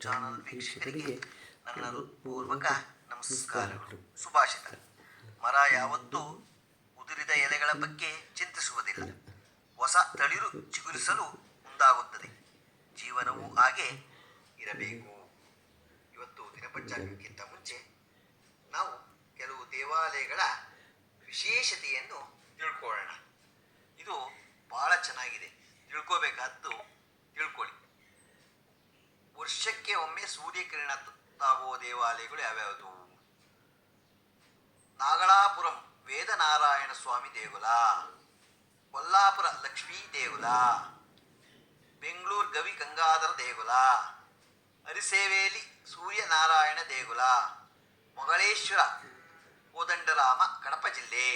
Channel ವೀಕ್ಷಕರಿಗೆ ನನ್ನ ಹೃತ್ಪೂರ್ವಕ ನಮಸ್ಕಾರಗಳು ಸುಭಾಷಿತ. ಮರ ಯಾವತ್ತೂ ಉದುರಿದ ಎಲೆಗಳ ಬಗ್ಗೆ ಚಿಂತಿಸುವುದಿಲ್ಲ. ಹೊಸ ತಳಿರು ಚಿಗುರಿಸಲು ಮುಂದಾಗುತ್ತದೆ ಜೀವನವು ಹಾಗೆ ಇರಬೇಕು. ಇವತ್ತು ದಿನಪಂಚಾಂಗಕ್ಕಿಂತ ಮುಂಚೆ ನಾವು ಕೆಲವು ದೇವಾಲಯಗಳ ವಿಶೇಷತೆಯನ್ನು ತಿಳ್ಕೊಳ್ಳೋಣ. ಇದು ಬಹಳ ಚೆನ್ನಾಗಿದೆ. ತಿಳ್ಕೋಬೇಕಾದ್ದು ಒಮ್ಮೆ ಸೂರ್ಯಕಿರಣ ತಾಗುವ ದೇವಾಲಯಗಳು ಯಾವ್ಯಾವುದು? ನಾಗಲಾಪುರಂ, ವೇದನಾರಾಯಣ ಸ್ವಾಮಿ ದೇಗುಲ, ಕೊಲ್ಲಾಪುರ ಲಕ್ಷ್ಮೀ ದೇಗುಲ, ಬೆಂಗಳೂರು ಗವಿ ಗಂಗಾಧರ ದೇಗುಲ, ಅರಿಸೇವೇಲಿ ಸೂರ್ಯನಾರಾಯಣ ದೇಗುಲ, ಮೊಗಳೇಶ್ವರ, ಕೋದಂಡರಾಮ, ಕಡಪ ಜಿಲ್ಲೆ.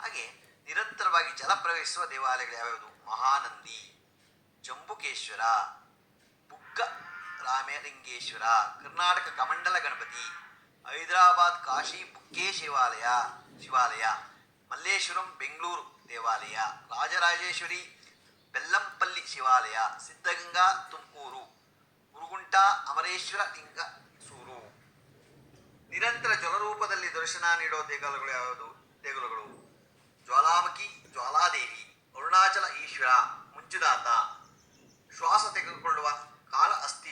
ಹಾಗೆ ನಿರಂತರವಾಗಿ ಜಲ ಪ್ರವಹಿಸುವ ದೇವಾಲಯಗಳು ಯಾವ್ಯಾವುದು? ಮಹಾನಂದಿ, ಜಂಬುಕೇಶ್ವರ ಬುಗ್ಗ, ರಾಮಲಿಂಗೇಶ್ವರ, ಕರ್ನಾಟಕ ಕಮಂಡಲ ಗಣಪತಿ, ಹೈದರಾಬಾದ್ ಕಾಶಿ ಬುಗ್ಗೆ ಶಿವಾಲಯ ಶಿವಾಲಯ ಮಲ್ಲೇಶ್ವರಂ ಬೆಂಗಳೂರು ದೇವಾಲಯ, ರಾಜರಾಜೇಶ್ವರಿ ಬೆಲ್ಲಂಪಲ್ಲಿ ಶಿವಾಲಯ, ಸಿದ್ಧಗಂಗಾ ತುಮಕೂರು ಮುರುಗುಂಟ ಅಮರೇಶ್ವರ ಲಿಂಗ ಸೂರು ನಿರಂತರ ಜಲರೂಪದಲ್ಲಿ ದರ್ಶನ ನೀಡೋ ದೇಗುಲಗಳು ಯಾವುದು? ದೇಗುಲಗಳು. ಜ್ವಾಲಾಮುಖಿ, ಜ್ವಾಲಾದೇವಿ, ಅರುಣಾಚಲ ಈಶ್ವರ, ಮುಂಚುದಾತ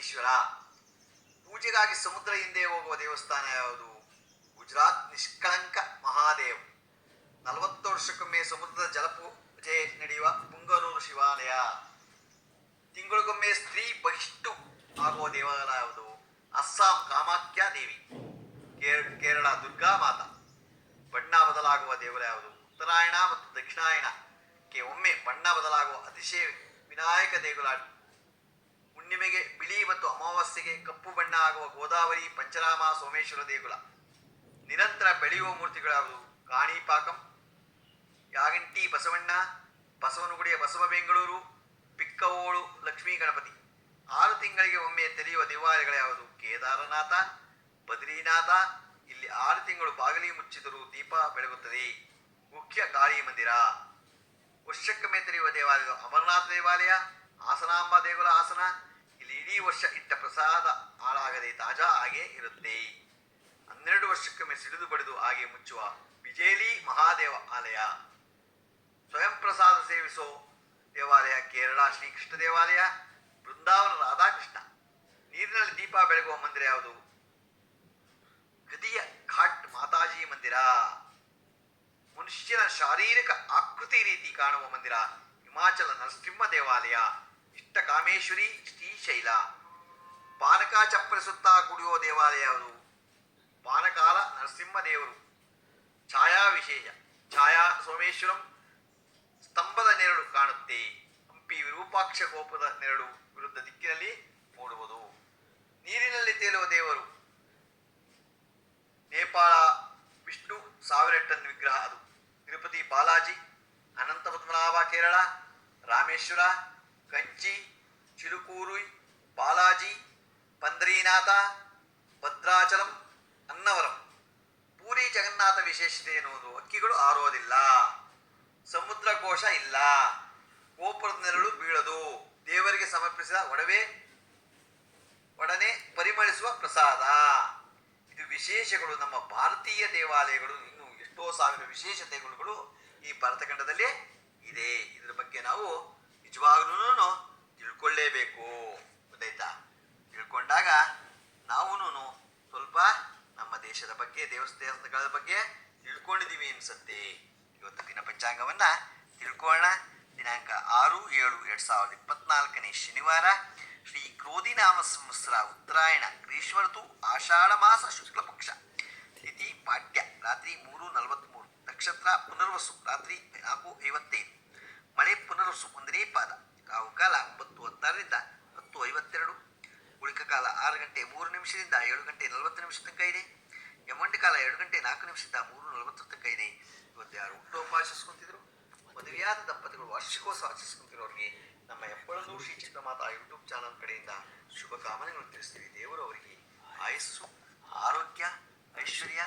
ಅಸ್ಥೀಶ್ವರ ಪೂಜೆಗಾಗಿ ಸಮುದ್ರ ಹಿಂದೆ ಹೋಗುವ ದೇವಸ್ಥಾನ ಯಾವುದು? ಗುಜರಾತ್ ನಿಷ್ಕಳಂಕ ಮಹಾದೇವ್. ನಲವತ್ತು ವರ್ಷಕ್ಕೊಮ್ಮೆ ಸಮುದ್ರದ ಜಲಪೂಜೆ ನಡೆಯುವ ಪುಂಗನೂರು ಶಿವಾಲಯ. ತಿಂಗಳಿಗೊಮ್ಮೆ ಸ್ತ್ರೀ ಬಹಿಷ್ಟು ಆಗುವ ದೇವಾಲಯ ಯಾವುದು? ಅಸ್ಸಾಂ ಕಾಮಾಖ್ಯ ದೇವಿ. ಕೇರಳ ದುರ್ಗಾ ಮಾತಾ. ಬಣ್ಣ ಬದಲಾಗುವ ದೇವರ ಯಾವುದು? ಉತ್ತರಾಯಣ ಮತ್ತು ದಕ್ಷಿಣಾಯಣಕ್ಕೆ ಒಮ್ಮೆ ಬಣ್ಣ ಬದಲಾಗುವ ಅತಿಶಯ ವಿನಾಯಕ ದೇಗುಲ ಹುಣ್ಣಿಮೆಗೆ ಬಿಳಿ ಮತ್ತು ಅಮಾವಾಸ್ಯೆಗೆ ಕಪ್ಪು ಬಣ್ಣ ಆಗುವ ಗೋದಾವರಿ, ಪಂಚರಾಮ, ಸೋಮೇಶ್ವರ ದೇಗುಲ. ನಿರಂತರ ಬೆಳೆಯುವ ಮೂರ್ತಿಗಳಾದವು ಕಾಣಿಪಾಕಂ, ಯಾಗಂಟಿ ಬಸವಣ್ಣ, ಬಸವನಗುಡಿಯ ಬಸವ ಬೆಂಗಳೂರು, ಪಿಕ್ಕವೋಳು ಲಕ್ಷ್ಮೀ ಗಣಪತಿ. ಆರು ತಿಂಗಳಿಗೆ ಒಮ್ಮೆ ತೆರೆಯುವ ದೇವಾಲಯಗಳು ಯಾವುದು ಕೇದಾರನಾಥ, ಬದ್ರಿನಾಥ. ಇಲ್ಲಿ ಆರು ತಿಂಗಳು ಬಾಗಿಲಿ ಮುಚ್ಚಿದರೂ ದೀಪ ಬೆಳಗುತ್ತದೆ. ಮುಖ್ಯ ಕಾಳಿ ಮಂದಿರ. ವರ್ಷಕ್ಕೊಮ್ಮೆ ತೆರೆಯುವ ದೇವಾಲಯ ಅಮರನಾಥ ದೇವಾಲಯ, ಹಾಸನಾಂಬ ದೇಗುಲ ಇಲ್ಲಿ ಇಡೀ ವರ್ಷ ಇಟ್ಟ ಪ್ರಸಾದ ಹಾಳಾಗದೆ ತಾಜಾ ಹಾಗೆ ಇರುತ್ತೆ. ಹನ್ನೆರಡು ವರ್ಷಕ್ಕೊಮ್ಮೆ ಸಿಡಿದು ಬಡಿದು ಹಾಗೆ ಮುಚ್ಚುವ ಬಿಜೇಲಿ ಮಹಾದೇವ ಆಲಯ. ಸ್ವಯಂ ಪ್ರಸಾದ ಸೇವಿಸೋ ದೇವಾಲಯ ಕೇರಳ ಶ್ರೀಕೃಷ್ಣ ದೇವಾಲಯ, ಬೃಂದಾವನ ರಾಧಾಕೃಷ್ಣ. ನೀರಿನಲ್ಲಿ ದೀಪ ಬೆಳಗುವ ಮಂದಿರ ಯಾವುದು? ಗದಿಯ ಘಾಟ್ ಮಾತಾಜಿ ಮಂದಿರ. ಮನುಷ್ಯನ ಶಾರೀರಿಕ ಆಕೃತಿ ರೀತಿ ಕಾಣುವ ಮಂದಿರ, ಹಿಮಾಚಲ ನರಸಿಂಹ ದೇವಾಲಯ. ಇಷ್ಟ ಕಾಮೇಶ್ವರಿ ಶ್ರೀಶೈಲ ಪಾನಕ ಚಪ್ಪರಿಸುತ್ತಾ ಕುಡಿಯುವ ದೇವಾಲಯ ಯಾವುದು? ಪಾನಕಾಲ ನರಸಿಂಹ ದೇವರು ಛಾಯಾ ವಿಶೇಷ. ಛಾಯಾ ಸೋಮೇಶ್ವರಂ ಸ್ತಂಭದ ನೆರಳು ಕಾಣುತ್ತೆ. ಹಂಪಿ ವಿರೂಪಾಕ್ಷ ಕೋಪದ ನೆರಳು ವಿರುದ್ಧ ದಿಕ್ಕಿನಲ್ಲಿ ಮೂಡುವುದು ನೀರಿನಲ್ಲಿ ತೇಲುವ ದೇವರು. ನೇಪಾಳ ವಿಷ್ಣು ಸಾವಿರ ವಿಗ್ರಹ ಅದು. ತಿರುಪತಿ ಬಾಲಾಜಿ ಅನಂತ ಪದ್ಮನಾಭ ಕೇರಳ, ರಾಮೇಶ್ವರ ಪಂದ್ರೀನಾಥ ಭದ್ರಾಚಲಂ, ಅನ್ನವರಂ. ಪೂರಿ ಜಗನ್ನಾಥ ವಿಶೇಷತೆ ಎನ್ನುವುದು ಅಕ್ಕಿಗಳು ಆರೋದಿಲ್ಲ. ಸಮುದ್ರ ಕೋಶ ಇಲ್ಲ. ಗೋಪುರದ ನೆರಳು ಬೀಳದು. ದೇವರಿಗೆ ಸಮರ್ಪಿಸಿದ ಒಡವೆ, ಒಡನೆ ಪರಿಮಳಿಸುವ ಪ್ರಸಾದ. ಇದು ವಿಶೇಷಗಳು. ನಮ್ಮ ಭಾರತೀಯ ದೇವಾಲಯಗಳು ಇನ್ನು ಎಷ್ಟೋ ಸಾವಿರ ವಿಶೇಷತೆಗಳು ಈ ಭರತಖಂಡದಲ್ಲಿ ಇದೆ. ಇದರ ಬಗ್ಗೆ ನಾವು ನಿಜವಾಗ್ಲೂ ತಿಳ್ಕೊಳ್ಳೇಬೇಕು. ಬಗ್ಗೆ, ದೇವಸ್ಥಾನಗಳ ಬಗ್ಗೆ ತಿಳ್ಕೊಂಡಿದ್ದೀವಿ ಅನ್ಸುತ್ತೆ. ಇವತ್ತು ದಿನ ಪಂಚಾಂಗವನ್ನ ತಿಳ್ಕೊಳ್ಳೋಣ. ದಿನಾಂಕ ಆರು ಏಳು ಎರಡ್ ಸಾವಿರದ ಇಪ್ಪತ್ನಾಲ್ಕನೇ ಶನಿವಾರ, ಶ್ರೀ ಕ್ರೋಧಿನಾಮ ಸಂವತ್ಸರ ಉತ್ತರಾಯಣ ಗ್ರೀಷ್ಮ ಋತು ಆಷಾಢ ಮಾಸ, ಶುಕ್ಲ ಪಕ್ಷ. ತಿಥಿ ಪಾಠ್ಯ ರಾತ್ರಿ ಮೂರು ನಲವತ್ತ್ಮೂರು ನಕ್ಷತ್ರ ಪುನರ್ವಸು, ರಾತ್ರಿ ನಾಲ್ಕು ಐವತ್ತೈದು. ಮಳೆ ಪುನರ್ವಸು ಒಂದನೇ ಪಾದ ನಾಲ್ಕು ನಿಮಿಷದಿಂದ ಮೂರು ನಲವತ್ತರ ತನಕ ಇದೆ. ಇವತ್ತು ಯಾರು ಹುಟ್ಟುಹಬ್ಬ ಆಚರಿಸ್ಕೊಂತಿದ್ರು? ಮದುವೆಯಾದ ದಂಪತಿಗಳು ವಾರ್ಷಿಕೋತ್ಸವ ಆಚರಿಸ್ಕೊಂತಿರೋರಿಗೆ ನಮ್ಮ ಎಪ್ಪಳದೂ ಶ್ರೀ ಮಾತಾ ಯೂಟ್ಯೂಬ್ ಚಾನಲ್ ಕಡೆಯಿಂದ ಶುಭಕಾಮನೆಗಳು ತಿಳಿಸ್ತೀವಿ. ದೇವರು ಅವರಿಗೆ ಆಯಸ್ಸು, ಆರೋಗ್ಯ, ಐಶ್ವರ್ಯ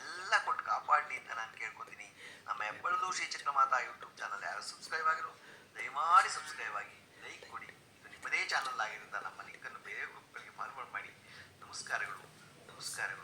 ಎಲ್ಲ ಕೊಟ್ಟು ಕಾಪಾಡಿ ಅಂತ ನಾನು ಕೇಳ್ಕೊತೀನಿ. ನಮ್ಮ ಎಪ್ಪಳದೂ ಶ್ರೀ ಮಾತಾ ಯೂಟ್ಯೂಬ್ ಚಾನಲ್ ಯಾರು ಸಬ್ಸ್ಕ್ರೈಬ್ ಆಗಿರೋ, ದಯಮಾಡಿ ಸಬ್ಸ್ಕ್ರೈಬ್ ಆಗಿ, ಲೈಕ್ ಕೊಡಿ. ಇದು ನಿಮ್ಮದೇ ಚಾನಲ್ ಆಗಿರೋದ್ರಿಂದ ನಮ್ಮ ಲಿಂಕನ್ನು ಬೇರೆ ಗ್ರೂಪ್ಗಳಿಗೆ ಫಾರ್ವರ್ಡ್ ಮಾಡಿ. ನಮಸ್ಕಾರಗಳು. ನಮಸ್ಕಾರಗಳು.